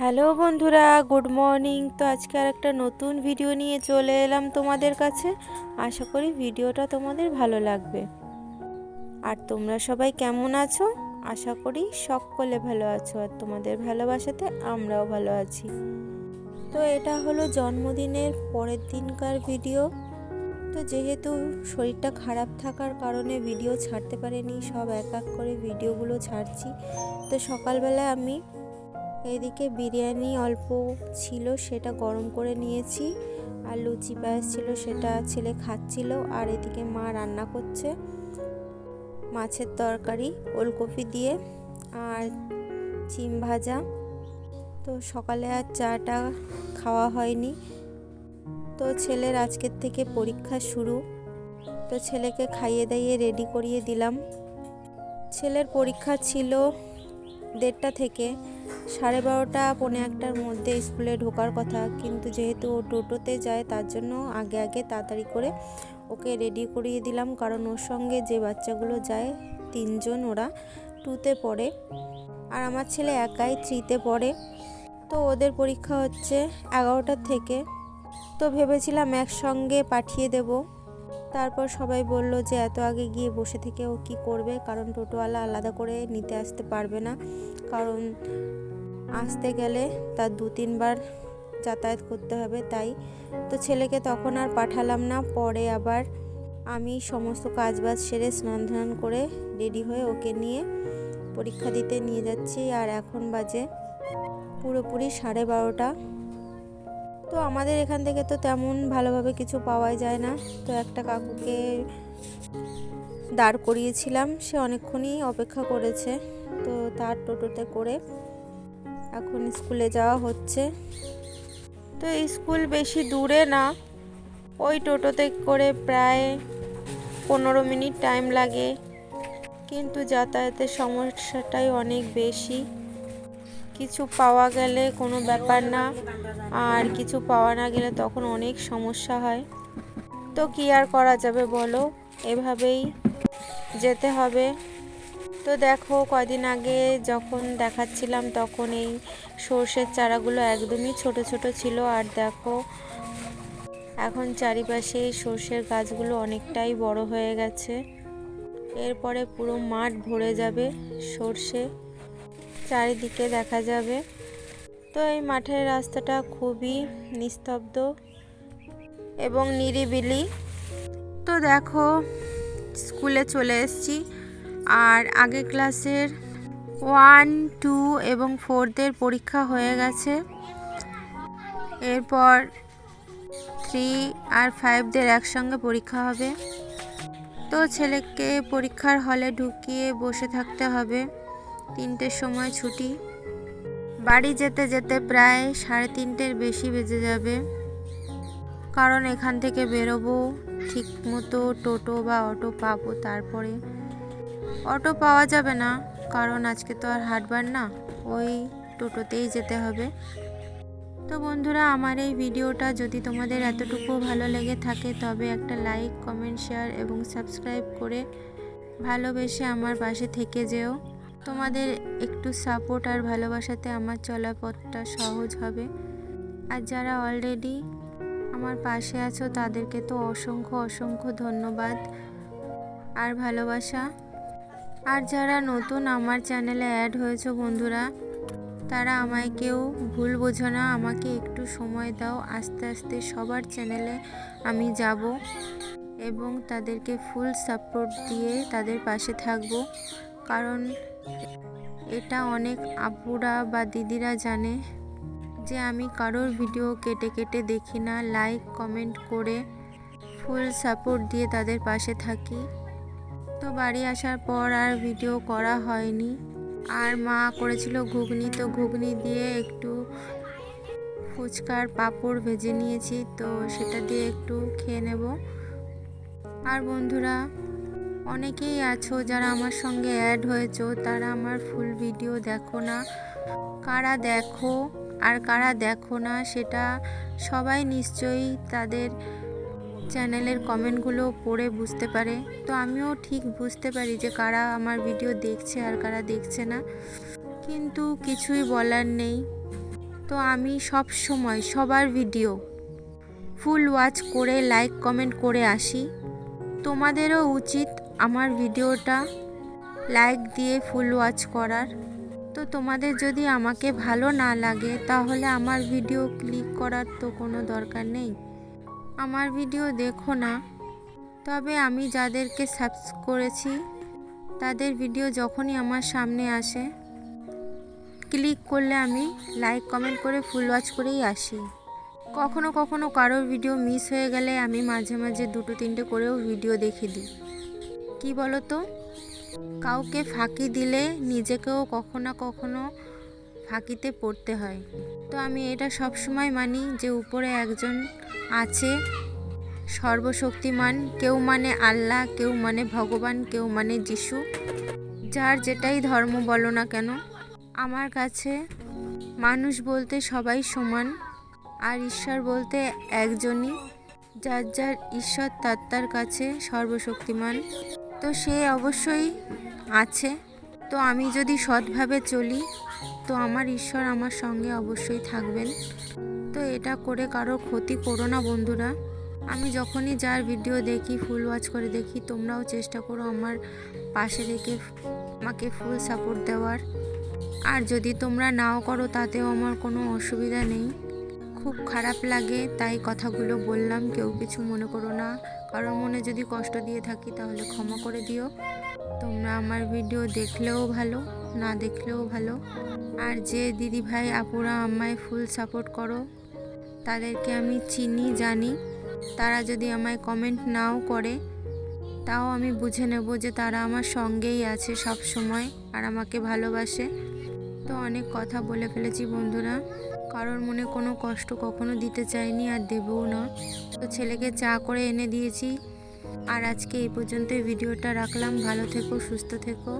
Hello বন্ধুরা, good morning. তো আজকে আর একটা নতুন ভিডিও নিয়ে চলে এলাম তোমাদের কাছে। আশা করি ভিডিওটা তোমাদের ভালো লাগবে। আর তোমরা সবাই কেমন আছো? আশা করি সকলে ভালো আছো, আর তোমাদের ভালোবাসাতে আমরাও ভালো আছি। তো এটা হলো জন্মদিনের পরের দিনকার ভিডিও। তো যেহেতু শরীরটা খারাপ থাকার কারণে ভিডিও ছাড়তে পারিনি, সব এক এক করে ভিডিওগুলো ছাড়ছি। তো সকালবেলায় আমি এদিকে বিরিয়ানি অল্প ছিল, সেটা গরম করে নিয়েছি। আর লুচি পায়েস ছিল, সেটা ছেলে খাচ্ছিল। আর এদিকে মা রান্না করছে মাছের তরকারি, ওলকপি দিয়ে আর চিম ভাজা। তো সকালে আর চাটা খাওয়া হয়নি। তো ছেলের আজকের থেকে পরীক্ষা শুরু। তো ছেলেকে খাইয়ে দাইয়ে রেডি করিয়ে দিলাম। ছেলের পরীক্ষা ছিল দেড়টা থেকে। সাড়ে বারোটা, পৌনে একটার মধ্যে স্কুলে ঢোকার কথা। কিন্তু যেহেতু ও টোটোতে যায়, তার জন্য আগে আগে তাড়াতাড়ি করে ওকে রেডি করিয়ে দিলাম। কারণ ওর সঙ্গে যে বাচ্চাগুলো যায়, তিনজন ওরা টুতে পড়ে। আর আমার ছেলে একাই থ্রিতে পড়ে। তো ওদের পরীক্ষা হচ্ছে এগারোটার থেকে। তো ভেবেছিলাম একসঙ্গে পাঠিয়ে দেব। তারপর সবাই বলল যে, এত আগে গিয়ে বসে থেকে ও কী করবে? কারণ টোটোওয়ালা আলাদা করে নিতে আসতে পারবে না। কারণ আসতে গেলে তার দু তিনবার যাতায়াত করতে হবে তাই। তো ছেলেকে তখন আর পাঠালাম না, পরে আবার আমি সমস্ত কাজবাজ সেরে স্নান ধান করে রেডি হয়ে ওকে নিয়ে পরীক্ষা দিতে নিয়ে যাচ্ছি। আর এখন বাজে পুরোপুরি সাড়ে বারোটা। তো আমাদের এখান থেকে তো তেমন ভালোভাবে কিছু পাওয়াই যায় না। তো একটা কাকুকে দাঁড় করিয়েছিলাম, সে অনেকক্ষণই অপেক্ষা করেছে। তো তার টোটোতে করে এখন স্কুলে যাওয়া হচ্ছে। তো স্কুল বেশি দূরে না, ওই টোটোতে করে প্রায় পনেরো মিনিট টাইম লাগে। কিন্তু যাতায়াতের সমস্যাটাই অনেক বেশি। কিছু পাওয়া গেলে কোনো ব্যাপার না, আর কিছু পাওয়া না গেলে তখন অনেক সমস্যা হয়। তো কী আর করা যাবে বলো? এভাবেই যেতে হবে। তো দেখো কদিন আগে যখন দেখাচ্ছিলাম তখন এই সর্ষের চারাগুলো একদমই ছোট ছোট ছিল। আর দেখো, এখন চারিপাশে এই সর্ষের গাছগুলো অনেকটাই বড় হয়ে গেছে। এরপরে পুরো মাঠ ভরে যাবে সর্ষে। চারিদিকে দেখা যাবে। তো এই মাঠের রাস্তাটা খুবই নিস্তব্ধ এবং নিরিবিলি। তো দেখো, স্কুলে চলে এসেছি। আর আগে ক্লাসের ওয়ান, টু এবং ফোরদের পরীক্ষা হয়ে গেছে। এরপর থ্রি আর ফাইভদের একসঙ্গে পরীক্ষা হবে। তো ছেলেকে পরীক্ষার হলে ঢুকিয়ে বসে থাকতে হবে। তিনটের সময় ছুটি। বাড়ি যেতে যেতে প্রায় সাড়ে তিনটের বেশি বেজে যাবে। কারণ এখান থেকে বেরোবো ঠিক মতো টোটো বা অটো পাবো তারপরে। অটো পাওয়া যাবে না, কারণ আজকে তো আর হাটবার না, ওই টোটোতেই যেতে হবে। তো বন্ধুরা, আমার এই ভিডিওটা যদি তোমাদের এতটুকু ভালো লেগে থাকে, তবে একটা লাইক, কমেন্ট, শেয়ার এবং সাবস্ক্রাইব করে ভালোবেসে আমার পাশে থেকে যেও। তোমাদের একটু সাপোর্ট আর ভালোবাসাতে আমার চলাপথটা সহজ হবে। আর যারা অলরেডি আমার পাশে আছো, তাদেরকে তো অসংখ্য অসংখ্য ধন্যবাদ। আর ভালোবাসা আর যারা নতুন আমার চ্যানেলে অ্যাড হয়েছে বন্ধুরা, তারা আমায় কেউ ভুল বোঝো না, আমাকে একটু সময় দাও, আস্তে আস্তে সবার চ্যানেলে আমি যাব এবং তাদেরকে ফুল সাপোর্ট দিয়ে তাদের পাশে থাকব। কারণ এটা অনেক আপুরা বা দিদিরা জানে যে আমি কারোর ভিডিও কেটে কেটে দেখি না লাইক কমেন্ট করে ফুল সাপোর্ট দিয়ে তাদের পাশে থাকি। তো বাড়ি আসার পর আর ভিডিও করা হয়নি। আর মা করেছিল ঘুগনি, তো ঘুগনি দিয়ে একটু ফুচকার পাঁপড় ভেজে নিয়েছি, তো সেটা দিয়ে একটু খেয়ে নেব। আর বন্ধুরা, অনেকেই আছো যারা আমার সঙ্গে অ্যাড হয়েছো, তারা আমার ফুল ভিডিও দেখো না। কারা দেখো আর কারা দেখো না, সেটা সবাই নিশ্চয়ই তাদের চ্যানেলের কমেন্টগুলো পড়ে বুঝতে পারে। তো আমিও ঠিক বুঝতে পারি যে কারা আমার ভিডিও দেখছে আর কারা দেখছে না। কিন্তু কিছুই বলার নেই। তো আমি সব সময় সবার ভিডিও ফুল ওয়াচ করে, লাইক, কমেন্ট করে আসি। তোমাদেরও উচিত আমার ভিডিওটা লাইক দিয়ে ফুল ওয়াচ করার। তো তোমাদের যদি আমাকে ভালো না লাগে, তাহলে আমার ভিডিও ক্লিক করার তো কোনো দরকার নেই। আমার ভিডিও দেখো না। তবে আমি যাদেরকে সাবস্ক্রাইব করেছি, তাদের ভিডিও যখনই আমার সামনে আসে ক্লিক করলে আমি লাইক কমেন্ট করে ফুল ওয়াচ করেই আসি। কখনো কখনো কারোর ভিডিও মিস হয়ে গেলে আমি মাঝে মাঝে দুটো তিনটে করেও ভিডিও দেখে দিই। কি বলো তো কাউকে ফাঁকি দিলে নিজেকেও কখনো কখনো ফাঁকিতে পড়তে হয়। তো আমি এটা সব সময় মানি যে উপরে একজন আছে সর্বশক্তিমান, কেউ মানে আল্লাহ, কেউ মানে ভগবান, কেউ মানে যিশু, যার যেটাই ধর্ম বলো না কেন, আমার কাছে মানুষ বলতে সবাই সমান আর ঈশ্বর বলতে একজনই, যার যার ঈশ্বর তার তার কাছে সর্বশক্তিমান। তো সে অবশ্যই আছে। তো আমি যদি সৎভাবে চলি তো আমার ঈশ্বর আমার সঙ্গে অবশ্যই থাকবেন। তো এটা করে কারোর ক্ষতি করো না বন্ধুরা। আমি যখনই যার ভিডিও দেখি ফুল ওয়াচ করে দেখি, তোমরাও চেষ্টা করো আমার পাশে রেখে আমাকে ফুল সাপোর্ট দেওয়ার। আর যদি তোমরা নাও করো, তাতেও আমার কোনো অসুবিধা নেই। খুব খারাপ লাগে, তাই কথাগুলো বললাম, কেউ কিছু মনে করো না। কারোর মনে যদি কষ্ট দিয়ে থাকি, তাহলে ক্ষমা করে দিও। তোমরা আমার ভিডিও দেখলেও ভালো। না দেখলেও ভালো। আর যে দিদি ভাই আপুরা আমায় ফুল সাপোর্ট করো, তাদেরকে আমি চিনি, জানি। তারা যদি আমায় কমেন্ট নাও করে, তাও আমি বুঝে নেব যে তারা আমার সঙ্গেই আছে সব সময় আর আমাকে ভালোবাসে। তো অনেক কথা বলে ফেলেছি বন্ধুরা। কারোর মনে কোনো কষ্ট কখনো দিতে চাইনি আর দেবও না। তো ছেলেকে চা করে এনে দিয়েছি। আর আজকে এই পর্যন্ত ভিডিওটা রাখলাম। ভালো থেকো, সুস্থ থেকো।